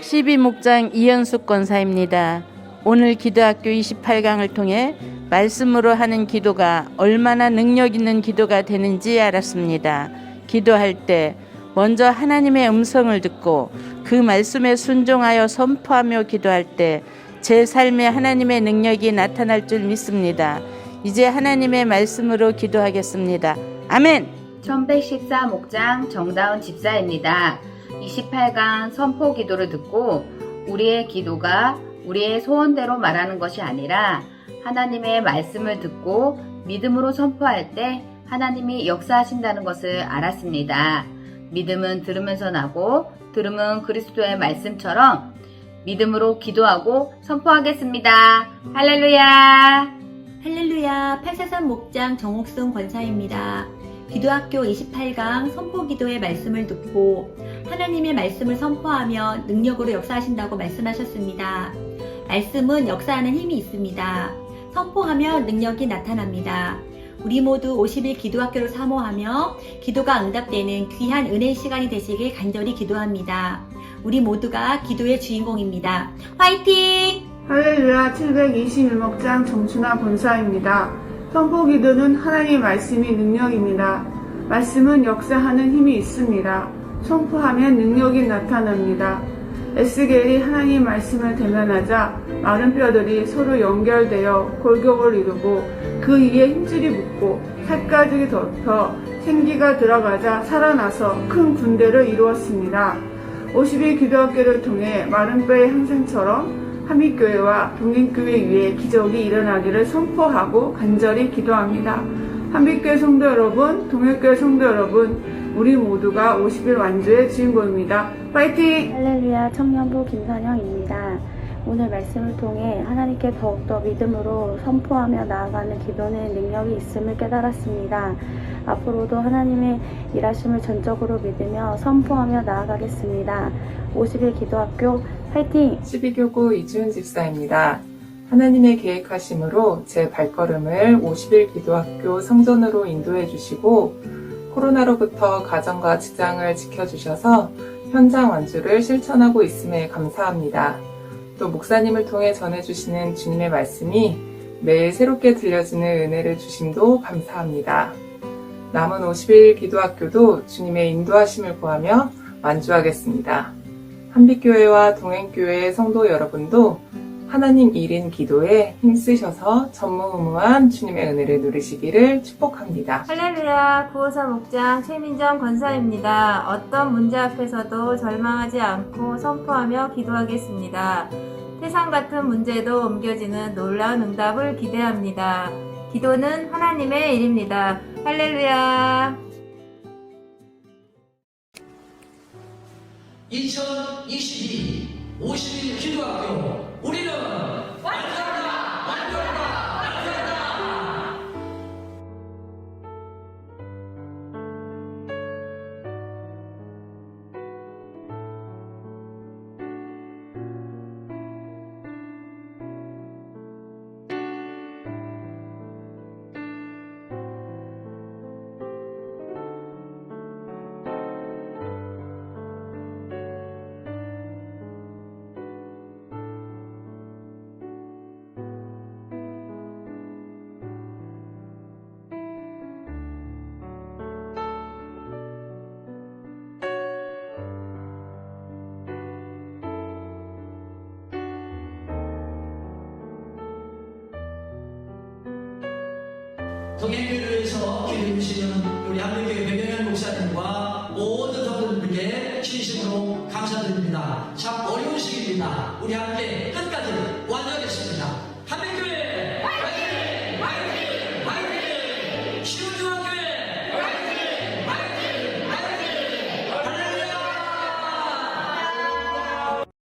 12목장 이현숙 권사입니다. 오늘 기도학교 28강을 통해 말씀으로 하는 기도가 얼마나 능력 있는 기도가 되는지 알았습니다. 기도할 때 먼저 하나님의 음성을 듣고 그 말씀에 순종하여 선포하며 기도할 때 제 삶에 하나님의 능력이 나타날 줄 믿습니다. 이제 하나님의 말씀으로 기도하겠습니다. 아멘! 1114 목장 정다운 집사입니다. 28강 선포 기도를 듣고 우리의 기도가 우리의 소원대로 말하는 것이 아니라 하나님의 말씀을 듣고 믿음으로 선포할 때 하나님이 역사하신다는 것을 알았습니다. 믿음은 들으면서 나고 들음은 그리스도의 말씀처럼 믿음으로 기도하고 선포하겠습니다. 할렐루야! 할렐루야 843 목장 정옥순 권사입니다. 기도학교 28강 선포 기도의 말씀을 듣고 하나님의 말씀을 선포하며 능력으로 역사하신다고 말씀하셨습니다. 말씀은 역사하는 힘이 있습니다. 선포하면 능력이 나타납니다. 우리 모두 50일 기도학교를 사모하며 기도가 응답되는 귀한 은혜의 시간이 되시길 간절히 기도합니다. 우리 모두가 기도의 주인공입니다. 화이팅! 할렐루야 721목장 정춘아 본사입니다. 선포 기도는 하나님의 말씀이 능력입니다. 말씀은 역사하는 힘이 있습니다. 선포하면 능력이 나타납니다. 에스겔이 하나님 말씀을 대면하자 마른 뼈들이 서로 연결되어 골격을 이루고 그 위에 힘줄이 붙고 살가죽이 덮여 생기가 들어가자 살아나서 큰 군대를 이루었습니다. 50일 기도학교를 통해 마른 뼈의 항생처럼 한빛교회와 동행교회 위에 기적이 일어나기를 선포하고 간절히 기도합니다. 한빛교회 성도 여러분, 동행교회 성도 여러분, 우리 모두가 50일 완주의 주인공입니다. 파이팅! 할렐루야 청년부 김선영입니다. 오늘 말씀을 통해 하나님께 더욱더 믿음으로 선포하며 나아가는 기도는 능력이 있음을 깨달았습니다. 앞으로도 하나님의 일하심을 전적으로 믿으며 선포하며 나아가겠습니다. 50일 기도학교 화이팅! 12교구 이주은 집사입니다. 하나님의 계획하심으로 제 발걸음을 50일 기도학교 성전으로 인도해 주시고 코로나로부터 가정과 직장을 지켜주셔서 현장 완주를 실천하고 있음에 감사합니다. 또 목사님을 통해 전해주시는 주님의 말씀이 매일 새롭게 들려지는 은혜를 주심도 감사합니다. 남은 50일 기도학교도 주님의 인도하심을 구하며 완주하겠습니다. 한빛교회와 동행교회의 성도 여러분도 하나님 일인 기도에 힘쓰셔서 전무후무한 주님의 은혜를 누리시기를 축복합니다. 할렐루야, 구호사 목장 최민정 권사입니다. 어떤 문제 앞에서도 절망하지 않고 선포하며 기도하겠습니다. 태산 같은 문제도 옮겨지는 놀라운 응답을 기대합니다. 기도는 하나님의 일입니다. 할렐루야. 2022 50일 기도학교 우리는 완주한다 완주한다 동일교회에서 기도해 주시는 우리 한국교회 백영현 목사님과 모든 성도님들께 진심으로 감사드립니다. 참 어려운 시기입니다. 우리 함께 끝까지 완전했습니다. 한국교회 화이팅! 화이팅! 화이팅! 쉬운 줄